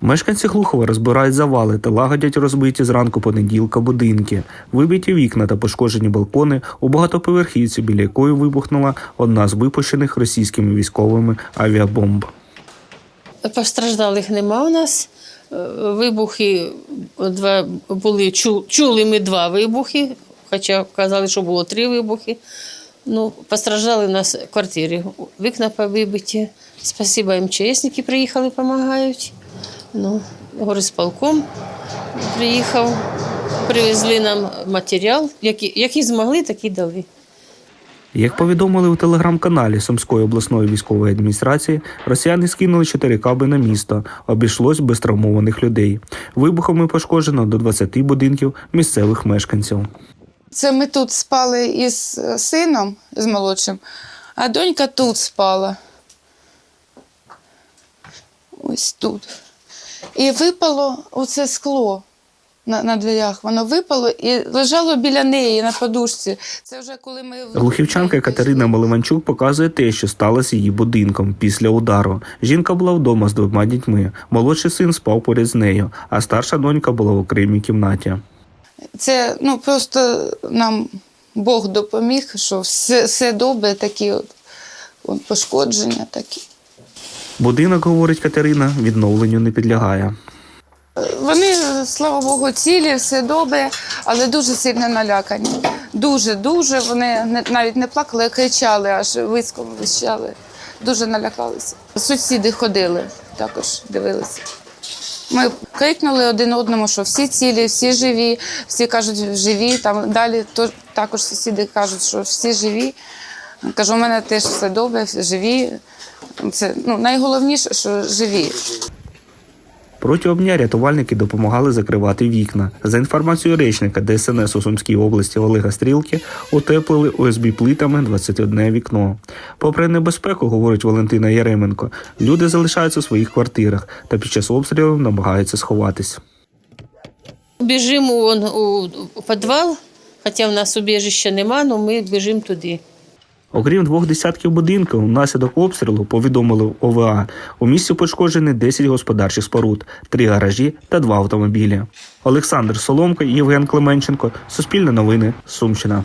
Мешканці Глухова розбирають завали та лагодять розбиті зранку понеділка будинки, вибиті вікна та пошкоджені балкони у багатоповерхівці, біля якої вибухнула одна з випущених російськими військовими авіабомб. Постраждалих нема у нас. Е, Вибухи два були чу- чули ми два вибухи, хоча казали, що було три вибухи. Ну, постраждали в нас квартири. Вікна побиті. Спасибо МЧСники приїхали, допомагають. Ну, горисполком приїхав, привезли нам матеріал, який, який змогли, такий дали. Як повідомили у телеграм-каналі Сумської обласної військової адміністрації, росіяни скинули чотири каби на місто. Обійшлось без травмованих людей. Вибухами пошкоджено до 20 будинків місцевих мешканців. Це ми тут спали із е, сином, з молодшим, а донька тут спала. Ось тут. І випало оце скло на, на дверях. Воно випало і лежало біля неї на подушці. Це вже коли ми. Глухівчанка Катерина Малиманчук показує те, що сталося її будинком після удару. Жінка була вдома з двома дітьми. Молодший син спав поряд з нею, а старша донька була в окремій кімнаті. Це ну, просто нам Бог допоміг, що все, все добре, такі от, от пошкодження такі. Будинок, говорить Катерина, відновленню не підлягає. Вони, слава Богу, цілі, все добре, але дуже сильно налякані. Дуже, дуже. Вони навіть не плакали, а кричали, аж виском вищали. Дуже налякалися. Сусіди ходили, також дивилися. Ми крикнули один одному, що всі цілі, всі живі, всі кажуть, живі. Там далі то, також сусіди кажуть, що всі живі. Кажу, у мене теж все добре, живі. Це ну, найголовніше, що живі. Протягом дня рятувальники допомагали закривати вікна. За інформацією речника ДСНС у Сумській області Олега Стрілки, утеплили ОСБ плитами 21 вікно. Попри небезпеку, говорить Валентина Яременко, люди залишаються у своїх квартирах та під час обстрілів намагаються сховатись. Біжимо у підвал, хоча в нас убіжища нема, але ми біжимо туди. Окрім двох десятків будинків, внаслідок обстрілу повідомили ОВА. У місті пошкоджені 10 господарчих споруд, 3 гаражі та 2 автомобілі. Олександр Соломко, Євген Клименченко, Суспільне новини, Сумщина.